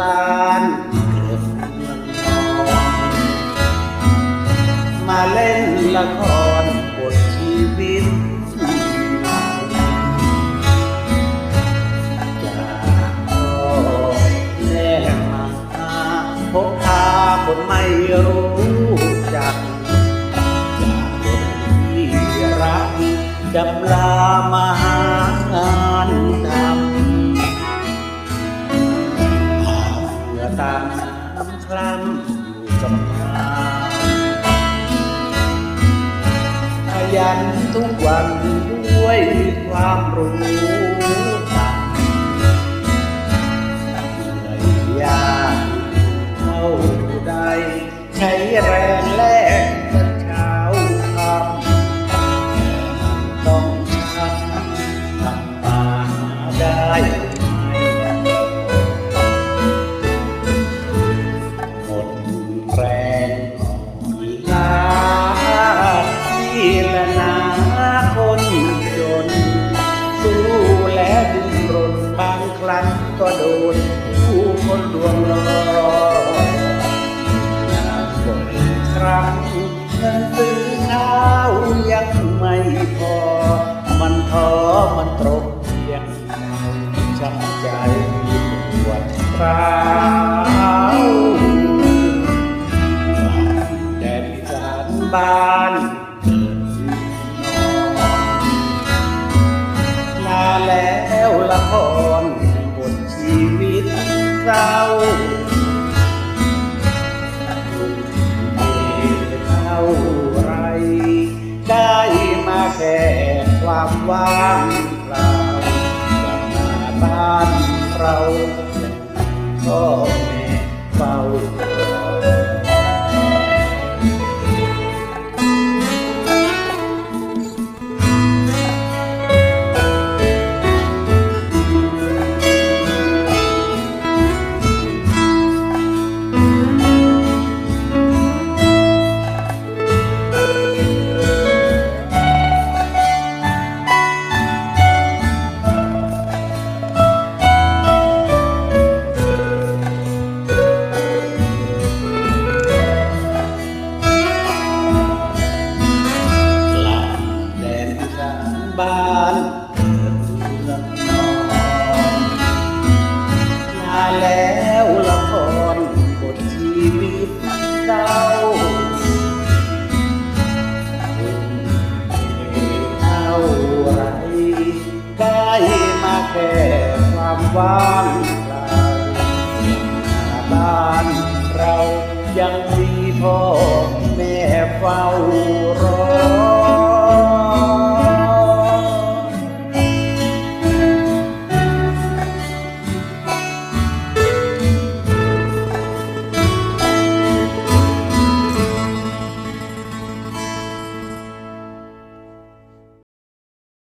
บ้านเกิดเมืองนอนมาเล่นละครบทชีวิตจากพ่อแม่มาพบพาคนไม่รู้ น้ำอยู่กับมาขยันทุกวันด้วยความรู้จักเหนื่อยยากเท่าใดใช้แรงแลก แฟนขอีกลาที่ละนาคนจน สู้แล้วดิ้นรนบางครั้งก็โดนผู้คนดวงล้อย บ้านเกิดนอนนาแล้วละครบทชีวิตเศร้าเท่าไร ได้มาแค่ความว่างเปล่ากลับมาบ้านเราพ่อแม่เฝ้า วางเปลาหบ้านเรายังมีพ่อแม่เฝ้า